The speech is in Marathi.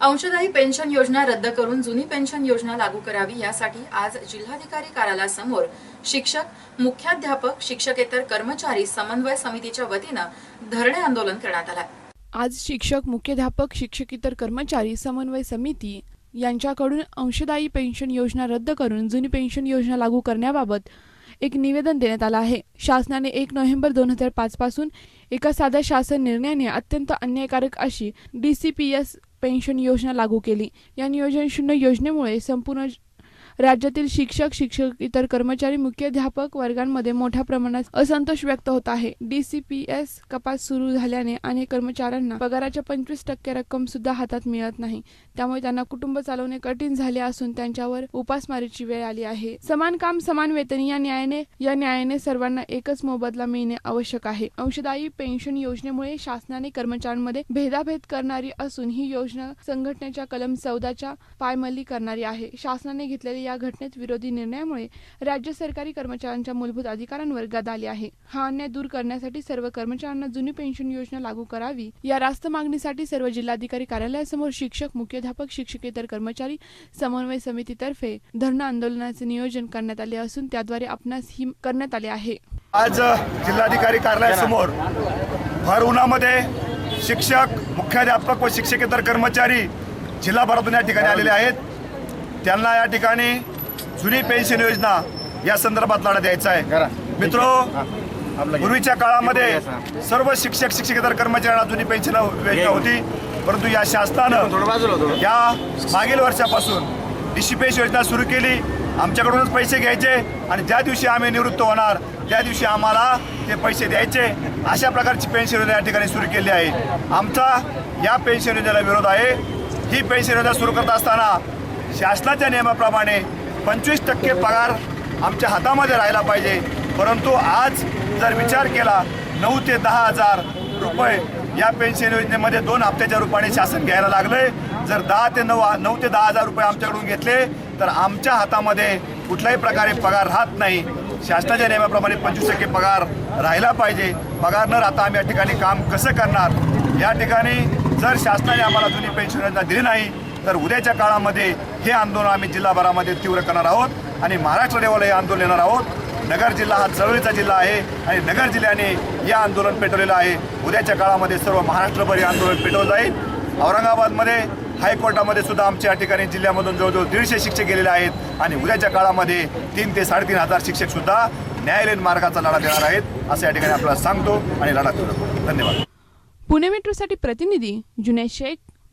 अंशदायी पेन्शन योजना रद्द करून जुनी पेन्शन योजना लागू करावी यासाठी आज जिल्हाधिकारी कार्यालयासमोर शिक्षक मुख्याध्यापक शिक्षकेतर कर्मचारी समन्वय समितीच्या वतीनं धरणे आंदोलन करण्यात आलं. आज शिक्षक मुख्याध्यापक शिक्षकेतर कर्मचारी समन्वय समिती यांच्याकडून अंशदायी पेन्शन योजना रद्द करून जुनी पेन्शन योजना लागू करण्याबाबत एक निवेदन देण्यात आलं आहे. शासनाने एक नोव्हेंबर दोन हजार पाच पासून एका साध्या शासन निर्णयाने अत्यंत अन्यायकारक अशी D C P S pension योजना लागू केली. या नियोजन शून्य योजनेमुळे संपूर्ण राज्यातील शिक्षक शिक्षक इतर कर्मचारी मुख्याध्यापक वर्गांमध्ये मोठ्या प्रमाणात असंतोष व्यक्त होत आहे. डीसीपीएस कपात सुरू झाल्याने अनेक कर्मचाऱ्यांना पगाराच्या पंचवीस टक्के रक्कम सुद्धा हातात मिळत नाही. त्यामुळे त्यांना कुटुंब चालवणे कठीण झाले असून त्यांच्यावर उपासमारीची वेळ आली आहे. समान काम समान वेतन या न्यायाने या न्यायाने सर्वांना एकच मोबदला मिळणे आवश्यक आहे. अंशदायी पेन्शन योजनेमुळे शासनाने कर्मचाऱ्यांमध्ये भेदाभेद करणारी असून ही योजना संघटनेच्या कलम चौदाच्या पायमल्ली करणारी आहे. शासनाने घेतलेल्या या घटनेत विरोधी निर्णयामुळे राज्य सरकारी कर्मचाऱ्यांच्या मूलभूत अधिकारांवर गदा आली आहे. हा अन्याय दूर करण्यासाठी सर्व कर्मचाऱ्यांना जुनी पेन्शन योजना लागू करावी या रास्त मागणीसाठी सर्व जिल्हाधिकारी कार्यालयासमोर शिक्षक मुख्याध्यापक शिक्षकेतर कर्मचारी समन्वय समितीतर्फे धरणं आंदोलनाचे नियोजन करण्यात आले असून त्याद्वारे आपणास ही करण्यात आले आहे. आज जिल्हाधिकारी कार्यालयासमोर भर उन्हामध्ये शिक्षक मुख्याध्यापक व शिक्षकेतर कर्मचारी जिल्हाभरातून या ठिकाणी आलेले आहेत. त्यांना या ठिकाणी जुनी पेन्शन योजना या संदर्भात लढा द्यायचा आहे. मित्रो पूर्वीच्या काळामध्ये सर्व शिक्षक शिक्षकेतर कर्मचाऱ्यांना जुनी पेन्शन योजना होती. परंतु या शासनानं या मागील वर्षापासून डिशिपेश योजना सुरू केली. आमच्याकडूनच पैसे घ्यायचे आणि ज्या दिवशी आम्ही निवृत्त होणार त्या दिवशी आम्हाला ते पैसे द्यायचे. अशा प्रकारची पेन्शन योजना या ठिकाणी सुरू केली आहे. आमचा या पेन्शन योजनेला विरोध आहे. ही पेन्शन योजना सुरू करत असताना शासनाच्या नियमाप्रमाणे पंचवीस टक्के पगार आमच्या हातामध्ये राहिला पाहिजे. परंतु आज जर विचार केला नऊ ते दहा हजार रुपये या पेन्शन योजनेमध्ये दोन हप्त्याच्या रूपाने शासन घ्यायला लागलंय. जर दहा ते नऊ नऊ ते दहा हजार रुपये आमच्याकडून घेतले तर आमच्या हातामध्ये कुठल्याही प्रकारे पगार राहत नाही. शासनाच्या नियमाप्रमाणे पंचवीस टक्के पगार राहिला पाहिजे. पगार न राहता आम्ही या ठिकाणी काम कसं करणार? या ठिकाणी जर शासनाने आम्हाला जुनी पेन्शन योजना दिली नाही तर उद्याच्या काळामध्ये हे आंदोलन आम्ही जिल्हाभरामध्ये तीव्र करणार आहोत आणि महाराष्ट्र लेवलला हे आंदोलन येणार आहोत. नगर जिल्हा हा चळवळीचा जिल्हा आहे आणि नगर जिल्ह्याने हे आंदोलन पेटवलेलं आहे. उद्याच्या काळामध्ये सर्व महाराष्ट्रभर हे आंदोलन पेटवलं जाईल. औरंगाबादमध्ये हायकोर्टामध्ये सुद्धा आमच्या या ठिकाणी जिल्ह्यामधून जवळजवळ दीडशे शिक्षक गेलेले आहेत आणि उद्याच्या काळामध्ये तीन ते साडेतीन हजार शिक्षक सुद्धा न्यायालयीन मार्गाचा लढा देणार आहेत असं या ठिकाणी आपल्याला सांगतो आणि लढा करतो धन्यवाद. पुणे मेट्रोसाठी प्रतिनिधी Juned Shaikh